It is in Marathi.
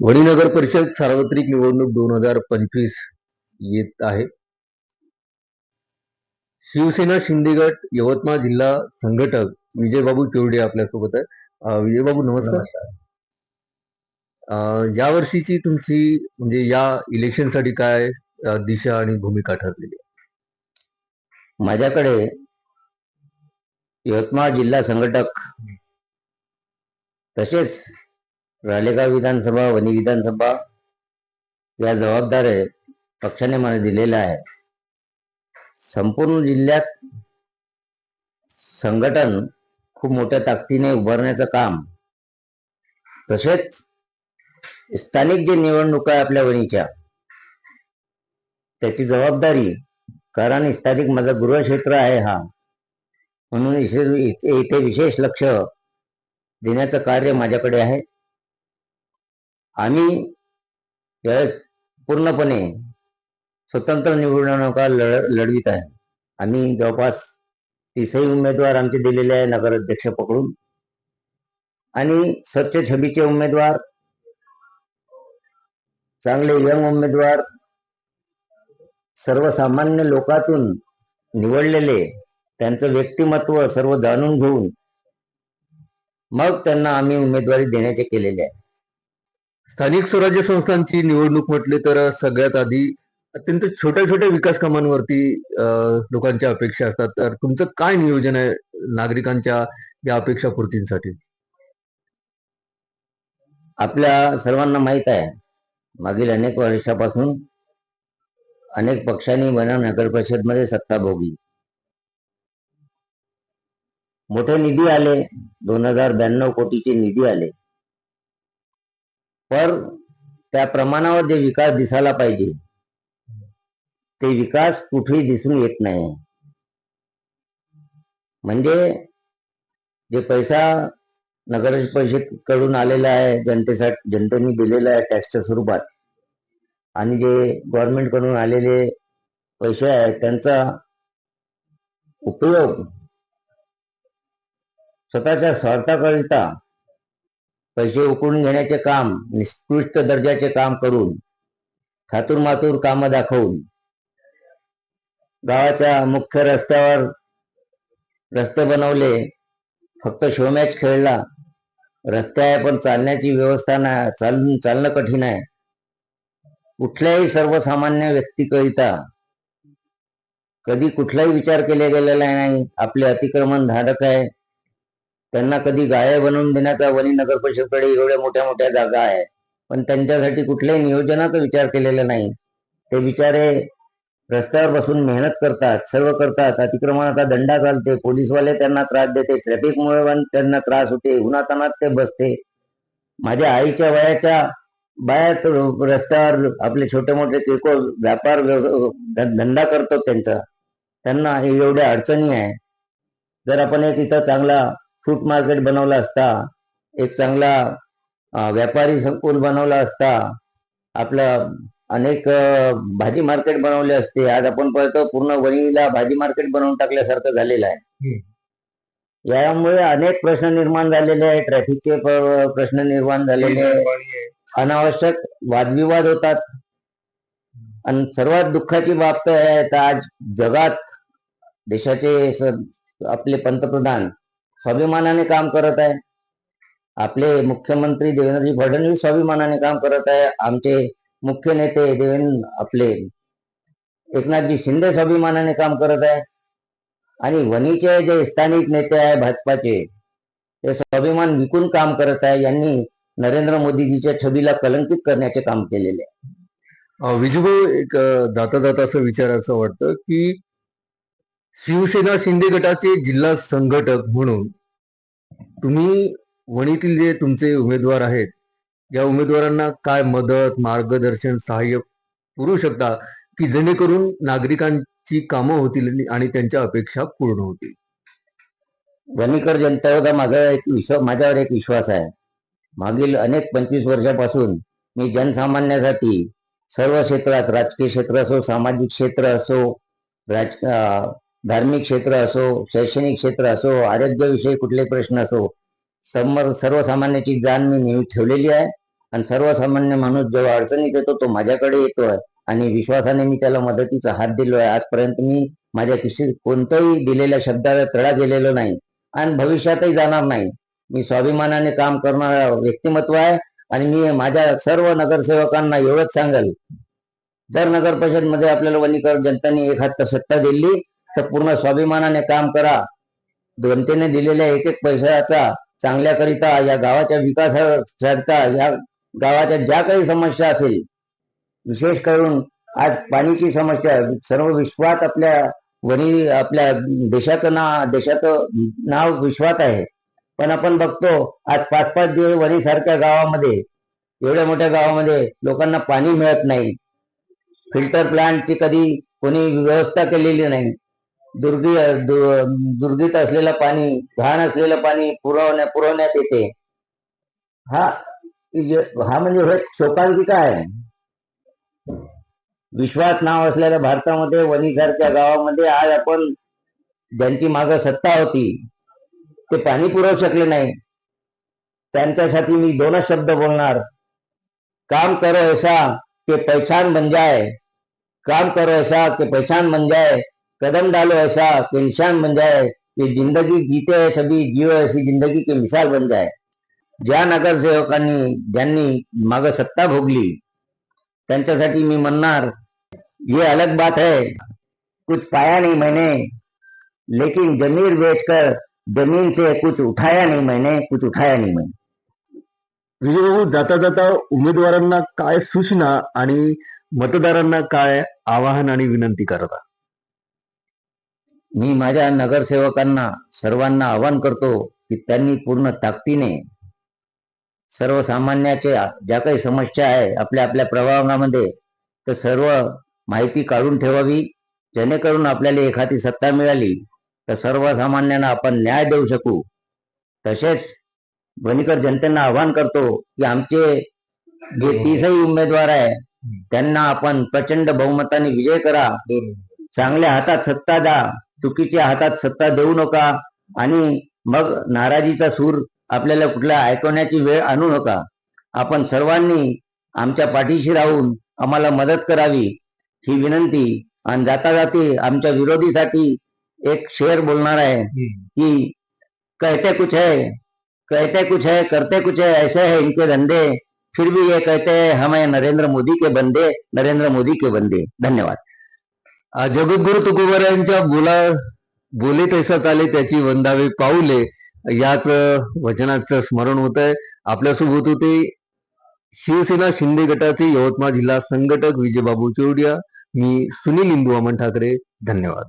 वणी नगर परिषद सार्वत्रिक निवडणूक दोन हजार पंचवीस येत आहे. शिवसेना शिंदेगट यवतमाळ जिल्हा संघटक विजयबाबू चौडे आपल्यासोबत आहे विजयबाबू नमस्कार. या वर्षीची तुमची म्हणजे या इलेक्शनसाठी काय दिशा आणि भूमिका ठरलेली आहे? माझ्याकडे यवतमाळ जिल्हा संघटक तसेच रालेगाव विधानसभा वनी विधानसभा या जबाबदार पक्षाने मला दिलेला आहे. संपूर्ण जिल्ह्यात संघटन खूप मोठ्या ताकदीने उभारण्याचं काम तसेच स्थानिक जे निवडणुका आहे आपल्या वणीच्या त्याची जबाबदारी कारण स्थानिक माझा गृहक्षेत्र आहे हा. म्हणून इथे विशेष लक्ष देण्याचं कार्य माझ्याकडे आहे. आम्ही पूर्णपणे स्वतंत्र निवडणुका लढ लढवित आहे. आम्ही जवळपास तीसही उमेदवार आमचे दिलेले आहे नगराध्यक्ष पकडून. आणि स्वच्छ छबीचे उमेदवार चांगले यंग उमेदवार सर्वसामान्य लोकातून निवडलेले त्यांचं व्यक्तिमत्व सर्व जाणून घेऊन मग त्यांना आम्ही उमेदवारी देण्याचे केलेले आहे. स्थानिक स्वराज्य संस्थांची निवडणूक म्हटली तर सगळ्यात आधी अत्यंत छोट्या छोट्या विकास कामांवरती अं, लोकांच्या अपेक्षा असतात. तर तुमचं काय नियोजन आहे नागरिकांच्या या अपेक्षा पूर्तींसाठी आपल्या सर्वांना माहीत आहे. मागील अनेक वर्षापासून अनेक पक्षांनी वन नगर परिषदमध्ये सत्ता भोगली मोठे निधी आले. दोन हजार ब्याण्णव कोटीचे निधी आले. पर त्या प्रमाणावर जे विकास दिसायला पाहिजे ते विकास कुठेही दिसून येत नाही. म्हणजे जे पैसा नगर परिषदकडून आलेला आहे जनतेसाठी जनतेने दिलेला आहे टॅक्सच्या स्वरूपात आणि जे गव्हर्नमेंटकडून आलेले पैसे आहेत त्यांचा उपयोग स्वतःच्या स्वार्थाकरिता पैसे उकळून घेण्याचे काम निकृष्ट दर्जाचे काम करून थातूर कामं दाखवून गावाच्या मुख्य रस्त्यावर रस्ते बनवले फक्त शो मॅच खेळला रस्ते आहे पण चालण्याची व्यवस्था नाही चालून चालणं कठीण आहे. कुठल्याही सर्वसामान्य व्यक्तीकरिता कधी कुठलाही विचार केला गेलेला नाही. आपले अतिक्रमण धारक आहे. त्यांना कधी गाय बनवून देण्याचा वणी नगर परिषदकडे एवढ्या मोठ्या मोठ्या जागा आहे. पण त्यांच्यासाठी कुठल्याही नियोजनाचा विचार केलेला नाही. ते बिचारे रस्त्यावर बसून मेहनत करतात सर्व करतात. अतिक्रमणाचा दंडा चालते. पोलीसवाले त्यांना त्रास देते. ट्रॅफिकमुळे पण त्यांना त्रास होते. उन्हातानात ते बसते. माझ्या आईच्या वयाच्या बाहेर रस्त्यावर आपले छोटे मोठे किरकोळ व्यापार धंदा करतो त्यांचा. त्यांना हे एवढ्या अडचणी आहे. जर आपण एक इथं चांगला फ्रूट मार्केट बनवला असता एक चांगला व्यापारी संकुल बनवला असता आपलं अनेक भाजी मार्केट बनवले असते. आज आपण पाहतो पूर्ण वणीला भाजी मार्केट बनवून टाकल्यासारखं झालेलं आहे. यामुळे अनेक प्रश्न निर्माण झालेले आहे ट्रॅफिकचे प्रश्न निर्माण झालेले अनावश्यक वादविवाद होतात. आणि सर्वात दुःखाची बाब तर आज जगात देशाचे आपले पंतप्रधान स्वाभिमानाने काम करत आहे. आपले मुख्यमंत्री देवेंद्रजी फडणवीस स्वाभिमानाने काम करत आहे. आमचे मुख्य नेते देवेंद्र आपले एकनाथजी शिंदे स्वाभिमानाने काम करत आहे. आणि वणीचे जे स्थानिक नेते आहे भाजपाचे ते स्वाभिमान विकून काम करत आहे. यांनी नरेंद्र मोदीजीच्या छबीला कलंकित करण्याचे काम केलेले आहे. विजूभाऊ एक दाता दाता असं विचारायचं वाटतं की शिवसेना शिंदे गटाचे जिल्हा संघटक म्हणून तुम्ही वणीतील जे तुमचे उमेदवार आहेत या उमेदवारांना काय मदत मार्गदर्शन सहाय्य पुरू शकता की जेणेकरून नागरिकांची कामं होतील आणि त्यांच्या अपेक्षा पूर्ण होतील? वणीकर जनतेवर माझा एक विश्वास माझ्यावर एक विश्वास आहे. मागील अनेक पंचवीस वर्षापासून मी जनसामान्यासाठी सर्व क्षेत्रात राजकीय क्षेत्र असो सामाजिक क्षेत्र असो राज धार्मिक क्षेत्र असो शैक्षणिक क्षेत्र असो आरोग्यविषयी कुठले प्रश्न असो समोर सर्वसामान्याची जाण मी नेहमी ठेवलेली आहे. आणि सर्वसामान्य माणूस जेव्हा अडचणीत येतो तो माझ्याकडे येतोय. आणि विश्वासाने मी त्याला मदतीचा हात दिलोय. आजपर्यंत मी माझ्या किशीत कोणत्याही दिलेल्या शब्दाला तडा गेलेलो नाही. आणि भविष्यातही जाणार नाही. मी स्वाभिमानाने काम करणारा व्यक्तिमत्व आहे. आणि मी माझ्या सर्व नगरसेवकांना एवढंच सांगेल. जर नगर परिषदमध्ये आपल्याला वनीकर जनतेने एक हात सत्ता दिली तर पूर्ण स्वाभिमानाने काम करा. जनतेने दिलेल्या एक एक पैशाचा चांगल्याकरिता या गावाच्या विकासाकरिता या गावाच्या ज्या काही समस्या असेल विशेष करून आज पाणीची समस्या सर्व विश्वात आपल्या वनी आपल्या देशाचं ना देशाचं नाव विश्वात आहे. पण आपण बघतो आज पाच पाच दिवस वरीसारख्या गावामध्ये एवढ्या मोठ्या गावामध्ये लोकांना पाणी मिळत नाही. फिल्टर प्लांटची कधी कोणी व्यवस्था केलेली नाही. दुर्दी दु- असलेलं पाणी घाण असलेलं पाणी पुरवण्या पुरवण्यात येते. हा म्हणजे, हा म्हणजे हे शोकांतिका आहे. विश्वास नाव असलेल्या भारतामध्ये वणीसारख्या गावामध्ये आज आपण ज्यांची माग सत्ता होती ते पाणी पुरवू शकले नाही. त्यांच्यासाठी मी दोनच शब्द बोलणार. काम करो ऐसा कि पहचान बन जाए. काम करो ऐसा कि पहचान बन जाए. कदम डालो ऐसा कि निशान बन जाए कि जिंदगी जीते है सभी जीव ऐसी जिंदगी की मिसाल बन जाए। ज्या नगरसेवकांनी हो ज्यांनी माग सत्ता भोगली। त्यांच्यासाठी मी म्हणणार ये अलग बात है कुछ पाया नहीं मैंने लेकिन जमीन बेचकर जमीन से कुछ उठाया नहीं मैंने कुछ उठाया नाही मैंने। म्हणजे विजयबाबू जाता जाता उमेदवारांना काय सूचना आणि मतदारांना काय आवाहन आणि विनंती करता? मी माझ्या नगरसेवकांना सर्वांना आवाहन करतो की त्यांनी पूर्ण ताकदीने सर्वसामान्याच्या ज्या काही समस्या आहे आपल्या आपल्या प्रभागामध्ये तर सर्व माहिती काढून ठेवावी. जेणेकरून आपल्याला एखादी सत्ता मिळाली तर सर्वसामान्यांना आपण न्याय देऊ शकू. तसेच वणीकर जनतेला आवाहन करतो की आमचे जे तीसही उमेदवार आहे त्यांना आपण प्रचंड बहुमताने विजय करा. चांगल्या हातात सत्ता द्या. चुकीच्या हातात सत्ता देऊ नका आणि मग नाराजीचा सूर आपल्याला कुठला ऐकवण्याची वेळ आणू नका. आपण सर्वांनी आमच्या पाठीशी राहून आम्हाला मदत करावी ही विनंती. आणि जाता जाती आमच्या विरोधीसाठी एक शेर बोलणार आहे कि कहते कुछ है कहते कुछ है करते कुछ है ऐसे है इनके धंधे फिर भी ये कहते हैं हमें नरेंद्र मोदी के बंदे नरेंद्र मोदी के बंदे. धन्यवाद। जगद्गुरु तुकोबारायांच्या बोला बोले तैसा आले त्याची वंदावे पाऊले याच वचनाचं स्मरण होत आहे आपल्यासोबत होते शिवसेना शिंदे गटाचे यवतमाळ जिल्हा संघटक विजयबाबू चोरडिया. मी सुनील इंदू अमन ठाकरे धन्यवाद.